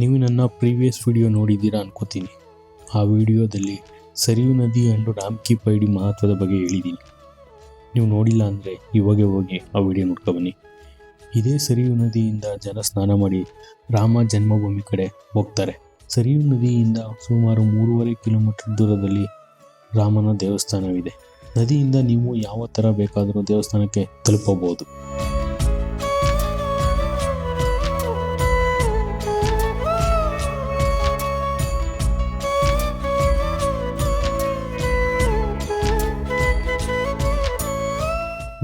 ನೀವು ನನ್ನ previous video ನೋಡಿದ್ದೀರಾ ಅನ್ಕೋತೀನಿ. ಆ ವಿಡಿಯೋದಲ್ಲಿ ಸರಿಯು ನದಿ ಅಂಡ್ ರಾಮ್ಕಿ ಪೈಡಿ ಮಹತ್ವದ ಬಗ್ಗೆ ಹೇಳಿದ್ದೀನಿ ನೀವು ನೋಡಿಲ್ಲ ಅಂದರೆ ಇವಾಗೆ ಹೋಗಿ ಆ ವಿಡಿಯೋ ನೋಡ್ಕೊಬನ್ನಿ ಇದೇ ಸರಿಯು ನದಿಯಿಂದ ಜನ ಸ್ನಾನ ಮಾಡಿ ರಾಮ ಜನ್ಮಭೂಮಿ ಕಡೆ ಹೋಗ್ತಾರೆ. ಸರಿಯು ನದಿಯಿಂದ ಸುಮಾರು ಮೂರುವರೆ ಕಿಲೋಮೀಟರ್ ದೂರದಲ್ಲಿ ರಾಮನ ದೇವಸ್ಥಾನವಿದೆ. ನದಿಯಿಂದ ನೀವು ಯಾವ ಥರ ಬೇಕಾದರೂ ದೇವಸ್ಥಾನಕ್ಕೆ ತಲುಪಬಹುದು.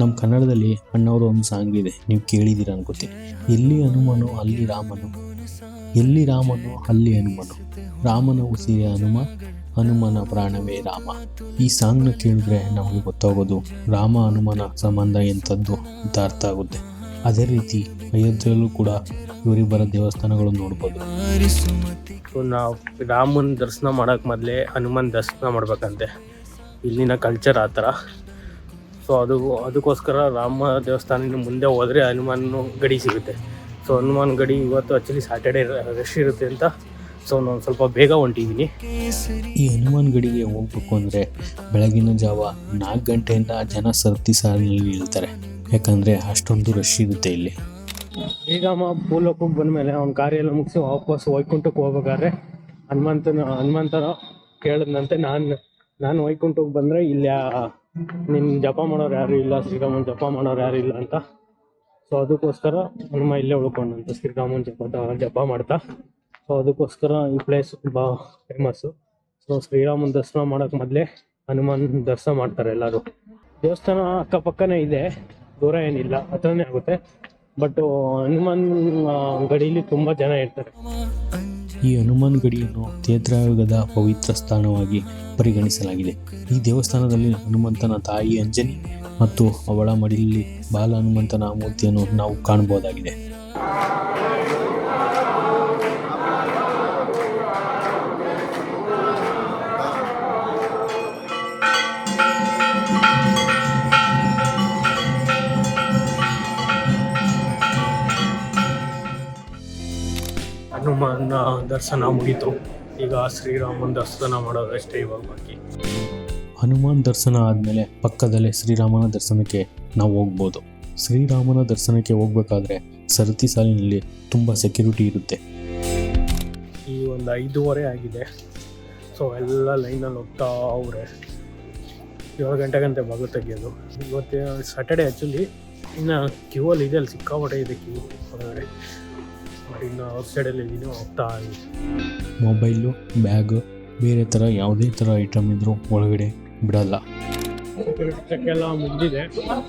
ನಮ್ಮ ಕನ್ನಡದಲ್ಲಿ ಅಣ್ಣವರು ಒಂದು ಸಾಂಗ್ ಇದೆ, ನೀವು ಕೇಳಿದ್ದೀರ ಅನ್ಕೋತೀನಿ. ಎಲ್ಲಿ ಹನುಮನು ಅಲ್ಲಿ ರಾಮನು. ಎಲ್ಲಿ ರಾಮನು ಅಲ್ಲಿ ಹನುಮನು. ರಾಮನ ಉಸಿರೇ ಹನುಮ, ಹನುಮನ ಪ್ರಾಣವೇ ರಾಮ. ಈ ಸಾಂಗ್ನ ಕೇಳಿದ್ರೆ ನಮಗೆ ಗೊತ್ತಾಗೋದು, ರಾಮ ಹನುಮನ ಸಂಬಂಧ ಎಂಥದ್ದು ಅಂತ ಅರ್ಥ ಆಗುತ್ತೆ. ಅದೇ ರೀತಿ ಅಯೋಧ್ಯೆಯಲ್ಲೂ ಕೂಡ ಇವರಿಬ್ಬರ ದೇವಸ್ಥಾನಗಳು ನೋಡ್ಬೋದು. ನಾವು ರಾಮನ ದರ್ಶನ ಮಾಡೋಕೆ ಮೊದಲೇ ಹನುಮನ್ ದರ್ಶನ ಮಾಡ್ಬೇಕಂತೆ. ಇಲ್ಲಿನ ಕಲ್ಚರ್ ಆ ಥರ. ಸೊ ಅದು ಅದಕ್ಕೋಸ್ಕರ ರಾಮ ದೇವಸ್ಥಾನದ ಮುಂದೆ ಹೋದರೆ ಹನುಮಾನ್ ಗಡಿ ಸಿಗುತ್ತೆ. ಸೊ ಹನುಮಾನ್ ಗಡಿ ಇವತ್ತು ಆ್ಯಕ್ಚುಲಿ ಸ್ಯಾಟರ್ಡೇ ರಶ್ ಇರುತ್ತೆ ಅಂತ. ಸೊ ನಾನು ಸ್ವಲ್ಪ ಬೇಗ ಹೊಂಟಿದ್ದೀನಿ ಈ ಹನುಮಾನ್ ಗಡಿಗೆ ಹೋಗ್ಬೇಕು ಅಂದರೆ ಬೆಳಗಿನ ಜಾವ ನಾಲ್ಕು ಗಂಟೆಯಿಂದ ಜನ ಸರ್ತಿ ಸಾಲಿನಲ್ಲಿ ನಿಲ್ತಾರೆ. ಯಾಕಂದರೆ ಅಷ್ಟೊಂದು ರಶ್ ಇರುತ್ತೆ ಇಲ್ಲಿ. ಈಗ ಅಮ್ಮ ಪೂಲೋಕಕ್ಕೆ ಬಂದಮೇಲೆ ಅವ್ನ ಕಾರ್ಯ ಎಲ್ಲ ಮುಗಿಸಿ ವಾಪಸ್ ವೈಕುಂಠಕ್ಕೆ ಹೋಗ್ಬೇಕಾದ್ರೆ ಹನುಮಂತನ ಹನುಮಂತನ ಕೇಳಿದ್ನಂತೆ. ನಾನು ನಾನು ವೈಕುಂಠಕ್ಕೆ ಬಂದರೆ ಇಲ್ಲಿ ನಿನ್ನ ಜಪ ಮಾಡೋರು ಯಾರು ಇಲ್ಲ, ಶ್ರೀರಾಮನ್ ಜಪ ಮಾಡೋರು ಯಾರು ಇಲ್ಲ ಅಂತ. ಸೊ ಅದಕ್ಕೋಸ್ಕರ ಹನುಮ ಇಲ್ಲೇ ಉಳ್ಕೊಂಡಂತ, ಶ್ರೀರಾಮನ್ ಜಪ ಜಪ ಮಾಡ್ತಾ. ಸೊ ಅದಕ್ಕೋಸ್ಕರ ಈ ಪ್ಲೇಸ್ ತುಂಬ ಫೇಮಸ್ಸು ಸೊ ಶ್ರೀರಾಮನ್ ದರ್ಶನ ಮಾಡೋಕೆ ಮೊದಲೇ ಹನುಮಾನ್ ದರ್ಶನ ಮಾಡ್ತಾರೆ ಎಲ್ಲರೂ. ದೇವಸ್ಥಾನ ಅಕ್ಕಪಕ್ಕನೇ ಇದೆ, ದೂರ ಏನಿಲ್ಲ, ಹತ್ರನೇ ಆಗುತ್ತೆ. ಬಟ್ ಹನುಮಾನ್ ಗಡಿಲಿ ತುಂಬಾ ಜನ ಇರ್ತಾರೆ. ಈ ಹನುಮಾನ್ ಗಡಿಯನ್ನು ತೇತ್ರಯುಗದ ಪವಿತ್ರ ಸ್ಥಾನವಾಗಿ ಪರಿಗಣಿಸಲಾಗಿದೆ. ಈ ದೇವಸ್ಥಾನದಲ್ಲಿ ಹನುಮಂತನ ತಾಯಿ ಅಂಜನಿ ಮತ್ತು ಅವಳ ಮಡಿಲಲ್ಲಿ ಬಾಲ ಹನುಮಂತನ ಮೂರ್ತಿಯನ್ನು ನಾವು ಕಾಣಬಹುದಾಗಿದೆ. ಹನುಮಾನ್ ದರ್ಶನ ಮುಗೀತು. ಈಗ ಶ್ರೀರಾಮನ ದರ್ಶನ ಮಾಡೋದಷ್ಟೇ ಇವಾಗ ಬಾಕಿ. ಹನುಮಾನ್ ದರ್ಶನ ಆದಮೇಲೆ ಪಕ್ಕದಲ್ಲೇ ಶ್ರೀರಾಮನ ದರ್ಶನಕ್ಕೆ ನಾವು ಹೋಗ್ಬೋದು. ಶ್ರೀರಾಮನ ದರ್ಶನಕ್ಕೆ ಹೋಗ್ಬೇಕಾದ್ರೆ ಸರತಿ ಸಾಲಿನಲ್ಲಿ ತುಂಬ ಸೆಕ್ಯೂರಿಟಿ ಇರುತ್ತೆ. ಈ ಒಂದು ಐದೂವರೆ ಆಗಿದೆ. ಸೊ ಎಲ್ಲ ಲೈನಲ್ಲಿ ಹೋಗ್ತಾ ಅವರೇ. ಏಳು ಗಂಟೆ ಗಂಟೆ ತೆಗೆಯೋದು ತೆಗಿಯೋದು. ಇವತ್ತು ಸ್ಯಾಟರ್ಡೆ ಆ್ಯಕ್ಚುಲಿ ಇನ್ನು ಕ್ಯೂ ಅಲ್ಲಿ ಇದೆ ಅಲ್ಲಿ ಸಿಕ್ಕಾಪಟ್ಟೆ ಇದೆ ಕ್ಯೂ ಹೊರಗಡೆ ಇನ್ನು ಔಟ್ ಸೈಡಲ್ಲಿ ಇದ್ದೀನಿ ಹೋಗ್ತಾ ಮೊಬೈಲು ಬ್ಯಾಗ್ ಬೇರೆ ಥರ ಯಾವುದೇ ಥರ ಐಟಮ್ ಇದ್ದರೂ ಒಳಗಡೆ ಬಿಡಲ್ಲ. ಚೆಕ್ ಎಲ್ಲ ಮುಗಿದಿದೆ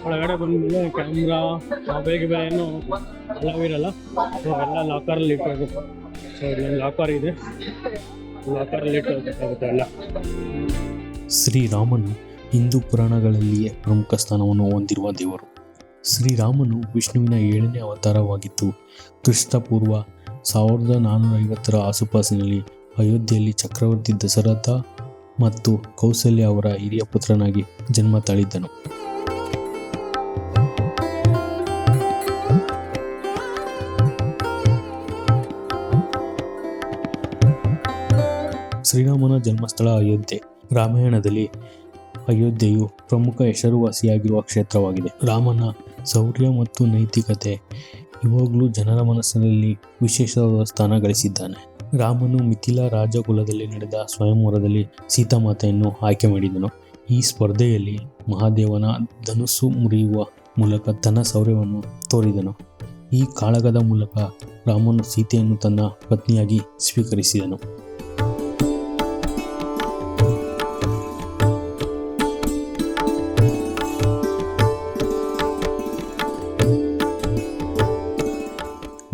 ಒಳಗಡೆ ಬಂದಮೇಲೆ ಕ್ಯಾಮ್ರಾ ಮೊಬೈಲ್ ಏನು ಅಲವ್ ಇರಲ್ಲ. ಸೊ ಎಲ್ಲ ಲಾಕರಲ್ಲಿ ಇಟ್ಕೋಬೇಕು. ಸೊ ಇಲ್ಲೊಂದು ಲಾಕರ್ ಇದೆ. ಲಾಕರಲ್ಲಿ ಇಟ್ಕೋಬೇಕಾಗುತ್ತೆ ಎಲ್ಲ. ಶ್ರೀರಾಮನು ಹಿಂದೂ ಪುರಾಣಗಳಲ್ಲಿಯೇ ಪ್ರಮುಖ ಸ್ಥಾನವನ್ನು ಹೊಂದಿರುವ ದೇವರು. ಶ್ರೀರಾಮನು ವಿಷ್ಣುವಿನ ಏಳನೇ ಅವತಾರವಾಗಿತ್ತು. ಕ್ರಿಸ್ತಪೂರ್ವ ಸಾವಿರದ ನಾನ್ನೂರ ಐವತ್ತರ ಆಸುಪಾಸಿನಲ್ಲಿ ಅಯೋಧ್ಯೆಯಲ್ಲಿ ಚಕ್ರವರ್ತಿ ದಶರಥ ಮತ್ತು ಕೌಸಲ್ಯ ಅವರ ಹಿರಿಯ ಪುತ್ರನಾಗಿ ಜನ್ಮ ತಾಳಿದ್ದನು. ಶ್ರೀರಾಮನ ಜನ್ಮಸ್ಥಳ ಅಯೋಧ್ಯೆ. ರಾಮಾಯಣದಲ್ಲಿ ಅಯೋಧ್ಯೆಯು ಪ್ರಮುಖ ಹೆಸರುವಾಸಿಯಾಗಿರುವ ಕ್ಷೇತ್ರವಾಗಿದೆ. ರಾಮನ ಶೌರ್ಯ ಮತ್ತು ನೈತಿಕತೆ. ಇವಾಗಲೂ ಜನರ ಮನಸ್ಸಿನಲ್ಲಿ ವಿಶೇಷವಾದ ಸ್ಥಾನ ಗಳಿಸಿದ್ದಾನೆ. ರಾಮನು ಮಿಥಿಲಾ ರಾಜಕುಲದಲ್ಲಿ ನಡೆದ ಸ್ವಯಂವರದಲ್ಲಿ ಸೀತಾಮಾತೆಯನ್ನು ಆಯ್ಕೆ ಮಾಡಿದನು. ಈ ಸ್ಪರ್ಧೆಯಲ್ಲಿ ಮಹಾದೇವನ ಧನುಸ್ಸು ಮುರಿಯುವ ಮೂಲಕ ತನ್ನ ಶೌರ್ಯವನ್ನು ತೋರಿದನು. ಈ ಕಾಳಗದ ಮೂಲಕ ರಾಮನು ಸೀತೆಯನ್ನು ತನ್ನ ಪತ್ನಿಯಾಗಿ ಸ್ವೀಕರಿಸಿದನು.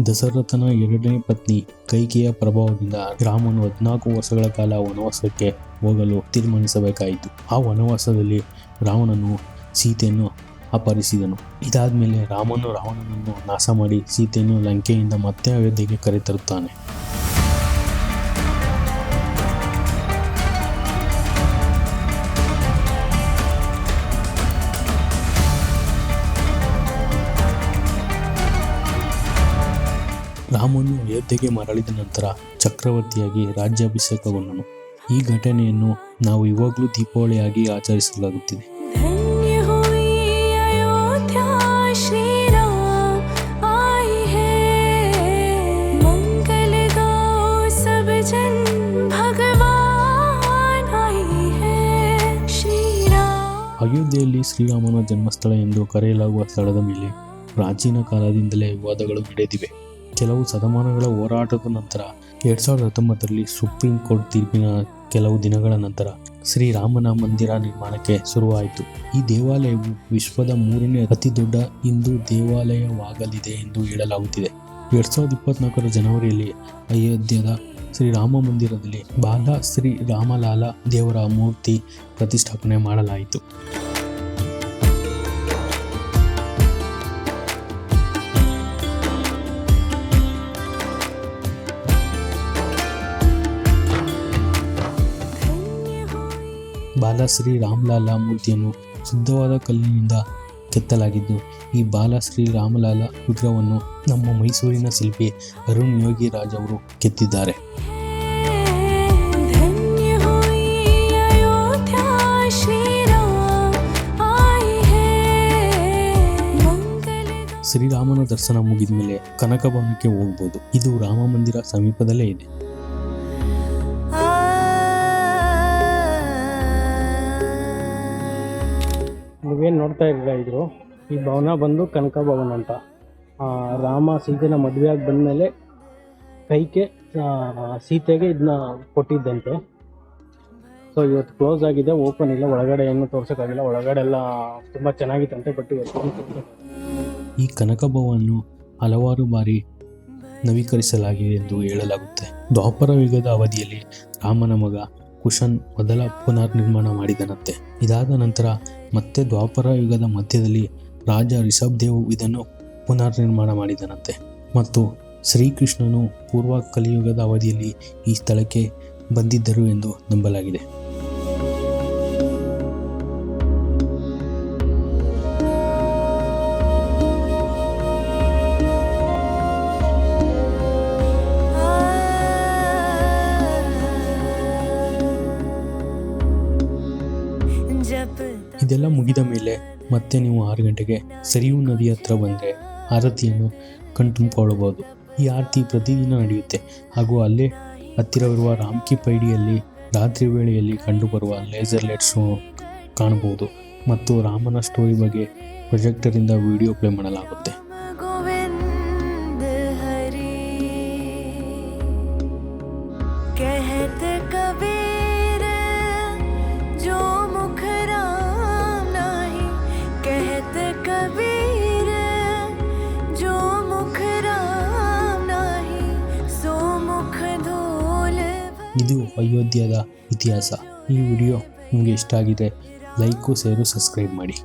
ದಶರಥನ ಎರಡನೇ ಪತ್ನಿ ಕೈಕೆಯ ಪ್ರಭಾವದಿಂದ ರಾಮನು ಹದಿನಾಲ್ಕು ವರ್ಷಗಳ ಕಾಲ ವನವಾಸಕ್ಕೆ ಹೋಗಲು ತೀರ್ಮಾನಿಸಬೇಕಾಯಿತು. ಆ ವನವಾಸದಲ್ಲಿ ರಾವಣನು ಸೀತೆಯನ್ನು ಅಪಹರಿಸಿದನು. ಇದಾದ್ಮೇಲೆ ರಾಮನು ರಾವಣನನ್ನು ನಾಶ ಮಾಡಿ ಸೀತೆಯನ್ನು ಲಂಕೆಯಿಂದ ಮತ್ತೆ ಅಯೋಧ್ಯೆಗೆ ಕರೆತರುತ್ತಾನೆ. ರಾಮನು ಅಯೋಧ್ಯೆಗೆ ಮರಳಿದ ನಂತರ ಚಕ್ರವರ್ತಿಯಾಗಿ ರಾಜ್ಯಾಭಿಷೇಕಗೊಂಡನು. ಈ ಘಟನೆಯನ್ನು ನಾವು ಇವಾಗಲೂ ದೀಪಾವಳಿಯಾಗಿ ಆಚರಿಸಲಾಗುತ್ತಿದೆ. ಅಯೋಧ್ಯೆಯಲ್ಲಿ ಶ್ರೀರಾಮನ ಜನ್ಮಸ್ಥಳ ಎಂದು ಕರೆಯಲಾಗುವ ಸ್ಥಳದ ಮೇಲೆ ಪ್ರಾಚೀನ ಕಾಲದಿಂದಲೇ ವಿವಾದಗಳು ನಡೆದಿವೆ. ಕೆಲವು ಶತಮಾನಗಳ ಹೋರಾಟದ ನಂತರ ಎರಡ್ ಸಾವಿರದ ಹತ್ತೊಂಬತ್ತರಲ್ಲಿ ಸುಪ್ರೀಂ ಕೋರ್ಟ್ ತೀರ್ಪಿನ ಕೆಲವು ದಿನಗಳ ನಂತರ ಶ್ರೀರಾಮನ ಮಂದಿರ ನಿರ್ಮಾಣಕ್ಕೆ ಶುರುವಾಯಿತು. ಈ ದೇವಾಲಯವು ವಿಶ್ವದ ಮೂರನೇ ಅತಿ ದೊಡ್ಡ ಹಿಂದೂ ದೇವಾಲಯವಾಗಲಿದೆ ಎಂದು ಹೇಳಲಾಗುತ್ತಿದೆ. ಎರಡ್ ಸಾವಿರದ ಇಪ್ಪತ್ನಾಲ್ಕರ ಜನವರಿಯಲ್ಲಿ ಅಯೋಧ್ಯದ ಶ್ರೀರಾಮ ಮಂದಿರದಲ್ಲಿ ಬಾಲ ಶ್ರೀ ರಾಮಲಾಲ ದೇವರ ಮೂರ್ತಿ ಪ್ರತಿಷ್ಠಾಪನೆ ಮಾಡಲಾಯಿತು. ಬಾಲ ಶ್ರೀ ರಾಮಲಾಲ ಮೂರ್ತಿಯನ್ನು ಶುದ್ಧವಾದ ಕಲ್ಲಿನಿಂದ ಕೆತ್ತಲಾಗಿದ್ದು, ಈ ಬಾಲ ಶ್ರೀ ರಾಮಲಾಲ ವಿಗ್ರಹವನ್ನು ನಮ್ಮ ಮೈಸೂರಿನ ಶಿಲ್ಪಿ ಅರುಣ್ ಯೋಗಿ ರಾಜ್ ಅವರು ಕೆತ್ತಿದ್ದಾರೆ. ಶ್ರೀರಾಮನ ದರ್ಶನ ಮುಗಿದ ಮೇಲೆ ಕನಕಭವನಕ್ಕೆ ಹೋಗ್ಬೋದು. ಇದು ರಾಮ ಮಂದಿರ ಸಮೀಪದಲ್ಲೇ ಇದೆ. ನೋಡ್ತಾ ಇದ್ದೀರಾ ಇದ್ರು ಈ ಭವನ ಬಂದು ಕನಕ ಭವನ ಅಂತ. ರಾಮ ಸೀತೆನ ಮದುವೆಯಾಗಿ ಬಂದಮೇಲೆ ಆ, ಸೀತೆಗೆ ಇದನ್ನ ಕೊಟ್ಟಿದ್ದಂತೆ. ಸೊ ಇವತ್ತು ಕ್ಲೋಸ್ ಆಗಿದೆ ಓಪನ್ ಇಲ್ಲ ಒಳಗಡೆ ಏನು ತೋರ್ಸೋಕ್ಕಾಗಿಲ್ಲ. ಒಳಗಡೆ ಎಲ್ಲ ತುಂಬ ಚೆನ್ನಾಗಿತ್ತಂತೆ ಬಟ್ ಇವತ್ತು ಕನಕ ಭವನ ಈ ಹಲವಾರು ಬಾರಿ ನವೀಕರಿಸಲಾಗಿದೆ ಎಂದು ಹೇಳಲಾಗುತ್ತೆ. ದ್ವಾಪರ ಯುಗದ ಅವಧಿಯಲ್ಲಿ ರಾಮನ ಮಗ ಕುಶನ್ ಮೊದಲ ಪುನರ್ ನಿರ್ಮಾಣ ಮಾಡಿದನಂತೆ. ಇದಾದ ನಂತರ ಮತ್ತೆ ದ್ವಾಪರ ಯುಗದ ಮಧ್ಯದಲ್ಲಿ ರಾಜ ದೇವ್ ಇದನ್ನು ಪುನರ್ ನಿರ್ಮಾಣ ಮಾಡಿದನಂತೆ. ಮತ್ತು ಶ್ರೀಕೃಷ್ಣನು ಪೂರ್ವ ಕಲಿಯುಗದ ಅವಧಿಯಲ್ಲಿ ಈ ಸ್ಥಳಕ್ಕೆ ಬಂದಿದ್ದರು ಎಂದು ನಂಬಲಾಗಿದೆ. ಇದೆಲ್ಲ ಮುಗಿದ ಮೇಲೆ ಮತ್ತೆ ನೀವು ಆರು ಗಂಟೆಗೆ ಸರಿಯೂ ನದಿ ಹತ್ರ ಬಂದರೆ ಆರತಿಯನ್ನು ಕಣ್ತುಂಬಿಕೊಳ್ಳಬಹುದು. ಈ ಆರತಿ ಪ್ರತಿದಿನ ನಡೆಯುತ್ತೆ. ಹಾಗೂ ಅಲ್ಲೇ ಹತ್ತಿರವಿರುವ ರಾಮ್ಕಿ ಪೈಡಿಯಲ್ಲಿ ರಾತ್ರಿ ವೇಳೆಯಲ್ಲಿ ಕಂಡುಬರುವ ಲೇಸರ್ ಲೈಟ್ ಶೋ ಕಾಣಬಹುದು. ಮತ್ತು ರಾಮನ ಸ್ಟೋರಿ ಬಗ್ಗೆ ಪ್ರೊಜೆಕ್ಟರಿಂದ ವಿಡಿಯೋ ಪ್ಲೇ ಮಾಡಲಾಗುತ್ತೆ. ಅಯೋಧ್ಯದ ಇತಿಹಾಸ ಈ ವಿಡಿಯೋ ನಿಮಗೆ ಇಷ್ಟ ಆಗಿದೆ ಲೈಕು ಸೇರು ಸಬ್ಸ್ಕ್ರೈಬ್ ಮಾಡಿ.